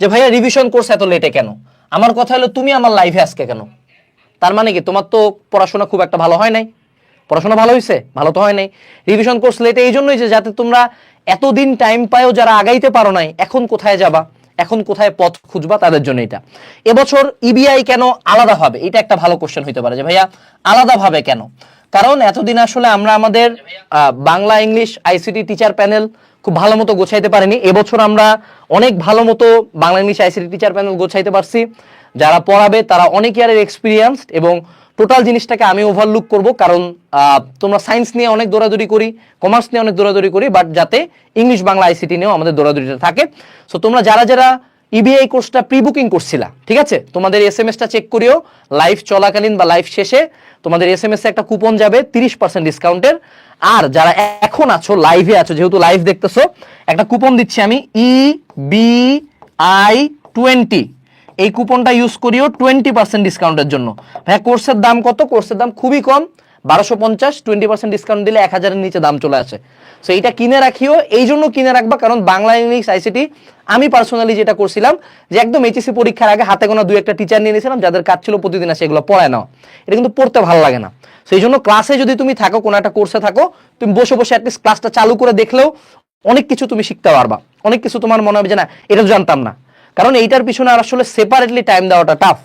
যে, ভাইয়া revision course এত লেটে কেন? আমার কথা হলো, তুমি আমার লাইফে আজকে কেন? তার মানে কি? তোমার তো পড়াশোনা খুব একটা ভালো হয় নাই। পড়াশোনা ভালো হয়েছে ভালো তো হয় নাই। রিভিশন কোর্স লেটে এই জন্যই যে, যাতে তোমরা এতদিন টাইম পায়ও যারা আগাইতে পারো নাই, এখন কোথায় যাবা? এখন কোথায় পথ খুঁজবা তাদের জন্য এটা। এবছর ইবিআই কেন আলাদা হবে এটা একটা ভালো কোশ্চেন হইতে পারে যে ভাইয়া আলাদাভাবে কেন? কারণ এতদিন আসলে আমরা আমাদের Bangla English ICT teacher panel খুব ভালো মতো গোছাইতে পারিনি। এবছর আমরা অনেক ভালো মতো Bangla English ICT teacher panel গোছাইতে পারছি। যারা পড়াবে তারা অনেক ইয়ারের এক্সপিরিয়েন্সড এবং টোটাল জিনিসটাকে আমি ওভারলুক করব, কারণ তোমরা সায়েন্স নিয়ে অনেক দৌড়াদৌড়ি করি কমার্স নিয়ে অনেক দৌড়াদৌড়ি করি বাট যাতে ইংলিশ বাংলা আইসিটি নিয়েও আমাদের দৌড়াদৌড়িটা থাকে। সো তোমরা যারা যারা ইবিআই কোর্সটা প্রি বুকিং করছিলা, ঠিক আছে? তোমাদের এস এম এসটা চেক করিও লাইভ চলাকালীন বা লাইভ শেষে তোমাদের এস এম এস একটা কুপন যাবে, তিরিশ পার্সেন্ট ডিসকাউন্টের আর যারা এখন আছো লাইভে আছো, যেহেতু লাইভ দেখতেছো, একটা কুপন দিচ্ছি আমি ই বি আই টোয়েন্টি এই কুপনটা ইউজ করিও টোয়েন্টি পার্সেন্ট ডিসকাউন্টের জন্য। ভাইয়া কোর্সের দাম কত? কোর্সের দাম খুবই কম, বারোশো পঞ্চাশ টোয়েন্টি পার্সেন্ট ডিসকাউন্ট দিলে এক হাজারের নিচে দাম চলে আসে। সো এইটা কিনে রাখিও, এই জন্য কিনে রাখবা, কারণ বাংলা ইংলিশ আইসিটি আমি পার্সোনালি যেটা করছিলাম, যে একদম এইচএসসি পরীক্ষার আগে হাতে গোনা দুই একটা টিচার নিয়ে নিয়েছিলাম, যাদের কাজ ছিল প্রতিদিন আসে এগুলো পড়ায় নাও। এটা কিন্তু পড়তে ভালো লাগে না। সেই জন্য ক্লাসে যদি তুমি থাকো, কোনো একটা কোর্সে থাকো, তুমি বসে বসে অ্যাটলিস্ট ক্লাসটা চালু করে দেখলেও অনেক কিছু তুমি শিখতে পারবা। অনেক কিছু তোমার মনে হবে যে না, এটা জানতাম না। কারণ এইটার পিছনে আর আসলে সেপারেটলি টাইম দেওয়াটা টাফ